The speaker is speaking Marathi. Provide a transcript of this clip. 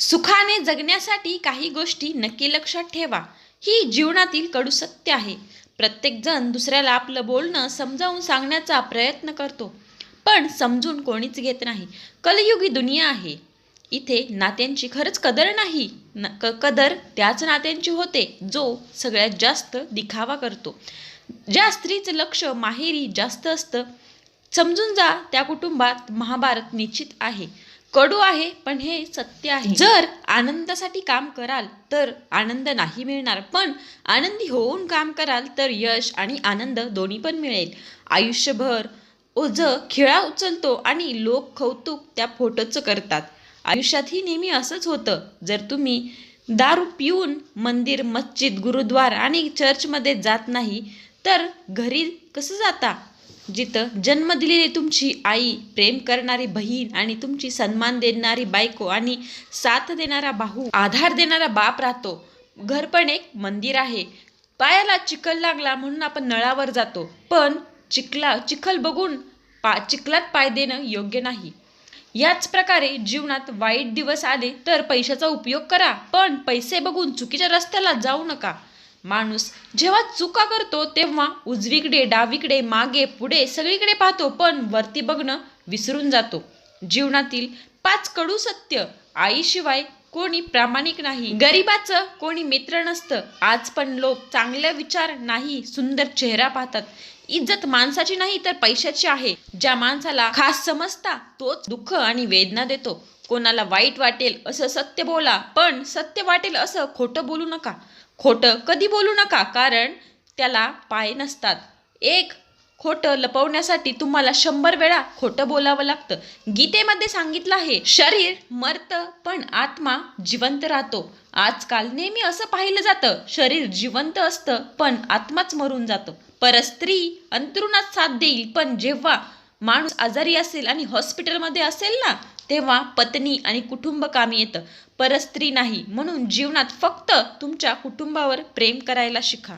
सुखाने जगण्यासाठी काही गोष्टी नक्की लक्षात ठेवा. ही जीवनातील कडू सत्य आहे. प्रत्येकजण दुसऱ्याला आपलं बोलणं समजावून सांगण्याचा प्रयत्न करतो. पण समजून कोणीच घेत नाही. कलयुगी दुनिया आहे. इथे नात्यांची खरंच कदर नाही. न क कदर त्याच नात्यांची होते जो सगळ्यात जास्त दिखावा करतो. ज्या स्त्रीचं लक्ष माहेरी जास्त असतं समजून जा त्या कुटुंबात महाभारत निश्चित आहे. कडू आहे पण हे सत्य आहे. जर आनंदासाठी काम कराल तर आनंद नाही मिळणार. पण आनंदी होऊन काम कराल तर यश आणि आनंद दोन्ही पण मिळेल. आयुष्यभर ओझ खिळा उचलतो आणि लोक कौतुक त्या फोटोचं करतात. आयुष्यातही नेहमी असंच होतं. जर तुम्ही दारू पिऊन मंदिर मस्जिद गुरुद्वार आणि चर्चमध्ये जात नाही तर घरी कसं जाता? जिथं जन्म दिलेली तुमची आई प्रेम करणारी बहीण आणि तुमची सन्मान देणारी बायको आणि साथ देणारा भाऊ आधार देणारा बाप राहतो. घर पण एक मंदिर आहे. पायाला चिखल लागला म्हणून आपण नळावर जातो. पण चिखला चिखल बघून पा चिखलात पाय देणं योग्य नाही. याच प्रकारे जीवनात वाईट दिवस आले तर पैशाचा उपयोग करा. पण पैसे बघून चुकीच्या रस्त्याला जाऊ नका. माणूस जेव्हा चुका करतो तेव्हा उजवीकडे डावीकडे मागे पुढे सगळीकडे पाहतो पण वरती बघणं विसरून जातो. जीवनातील पाच कडू सत्य आईशिवाय कोणी प्रामाणिक नाही. गरीबाचं कोणी मित्र नसतं. आज पण लोक चांगले विचार नाही सुंदर चेहरा पाहतात. इज्जत माणसाची नाही तर पैशाची आहे. ज्या माणसाला खास समजता तोच दुःख आणि वेदना देतो. कोणाला वाईट वाटेल असं सत्य बोला पण सत्य वाटेल असं खोटं बोलू नका. खोटं कधी बोलू नका कारण त्याला पाय नसतात. एक खोटं लपवण्यासाठी तुम्हाला शंभर वेळा खोटं बोलावं लागतं. गीतेमध्ये सांगितलं आहे शरीर मरतं पण आत्मा जिवंत राहतो. आजकाल नेहमी असं पाहिलं जातं शरीर जिवंत असतं पण आत्माच मरून जातो. परस्त्री अंतरुणात साथ देईल पण जेव्हा माणूस आजारी असेल आणि हॉस्पिटलमध्ये असेल ना तेव्हा पत्नी आणि कुटुंब कामी येतं. परस्त्री नाही. म्हणून जीवनात फक्त तुमच्या कुटुंबावर प्रेम करायला शिका.